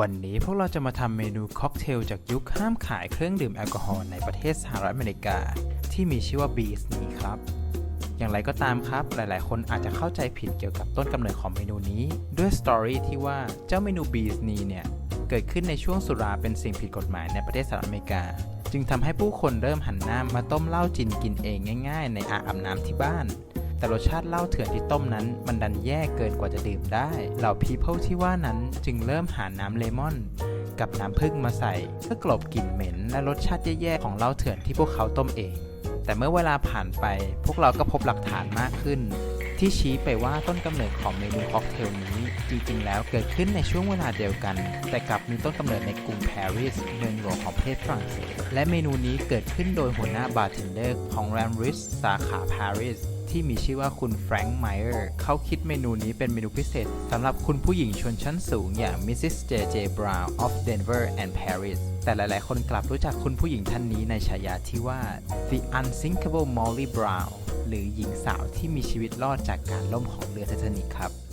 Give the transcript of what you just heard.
วันนี้พวกเราจะมาทำเมนูค็อกเทลจากยุคห้ามขายเครื่องดื่มแอลกอฮอล์ในประเทศสหรัฐอเมริกา ที่มีชื่อว่าบีสนี้ครับ อย่างไรก็ตามครับ หลายๆ คนอาจจะเข้าใจผิดเกี่ยวกับต้นกำเนิดของเมนูนี้ ด้วยสตอรี่ที่ว่าเจ้าเมนูบีสนีเนี่ย เกิดขึ้นในช่วงสุราเป็นสิ่งผิดกฎหมายในประเทศสหรัฐอเมริกา จึงทำให้ผู้คนเริ่มหันหน้ามาต้มเหล้าจินกินเองง่าย ๆ ในอ่างอาบน้ำที่บ้าน แต่รสชาติเหล้าเถื่อนที่ต้มนั้น มันดันแย่เกินกว่าจะดื่มได้ เหล่า people ที่ว่านั้นจึงเริ่มหาน้ำเลมอน กับน้ำผึ้งมาใส่เพื่อกลบกลิ่นเหม็น และรสชาติแย่ๆของเหล้าเถื่อนที่พวกเขาต้มเอง แต่เมื่อเวลาผ่านไป พวกเราก็พบหลักฐานมากขึ้น ที่ชี้ไปว่าต้นกำเนิดของเมนูค็อกเทลนี้จริงๆแล้วเกิดขึ้นในช่วงเวลาเดียวกัน แต่กลับมีต้นกำเนิดในกรุงปารีสเมืองหลวงของประเทศฝรั่งเศสและเมนูนี้เกิดขึ้นโดยหัวหน้าบาร์เทนเดอร์ของแรมริสสาขาปารีส ที่มีชื่อว่าคุณแฟรงค์ไมเออร์เขาคิดเมนูนี้เป็นเมนูพิเศษสำหรับคุณผู้หญิงชนชั้นสูงอย่างมิสซิสเจเจบราวน์ of Denver and Paris แต่หลาย ๆ คนกลับรู้จักคุณผู้หญิงท่านนี้ในฉายาที่ว่า The Unsinkable Molly Brown หรือหญิงสาวที่มีชีวิตรอดจากการล่มของเรือไททานิกครับ